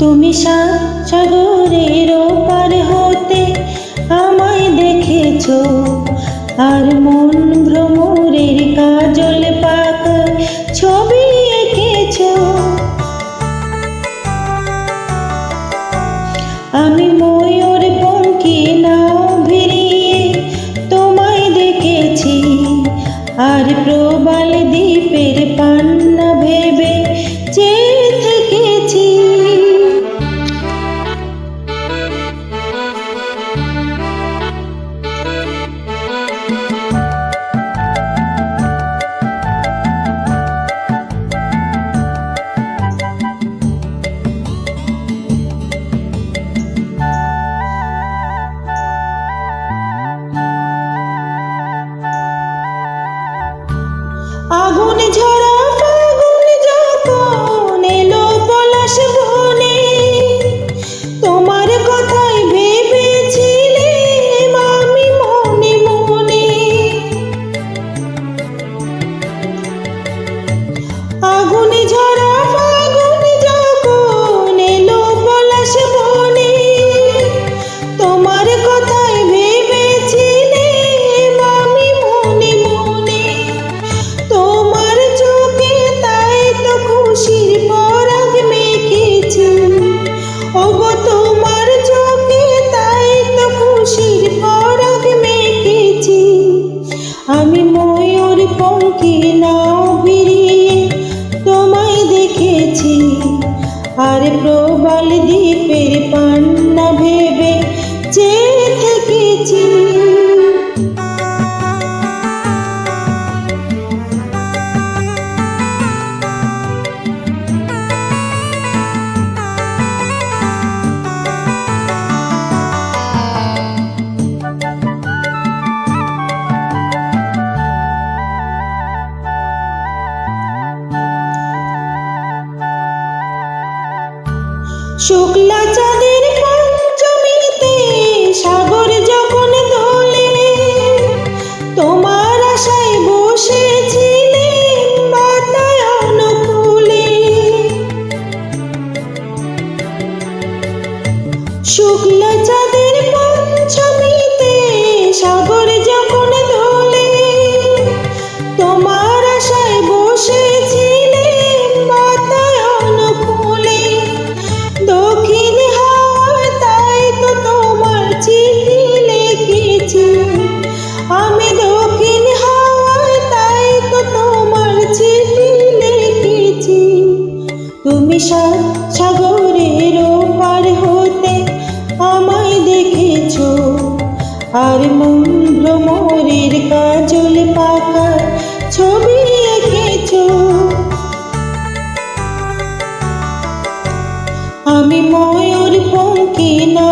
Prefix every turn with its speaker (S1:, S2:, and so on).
S1: তুমি সাগরের পার হতে আমায় দেখেছ আর মন ঝরা আর প্রবাল দ্বীপের পা শুক্লা চাঁদের পঞ্চমীতে সাগর যখন তোমার আশায় বসেছিলেন শুক্লা চাঁদের বিশাল সাগরের পার হতে আমায় দেখেছ। আর মন ভ্রমরের কাজল পাকা ছবি এঁকেছ। আমি ময়ূর পঙ্কি না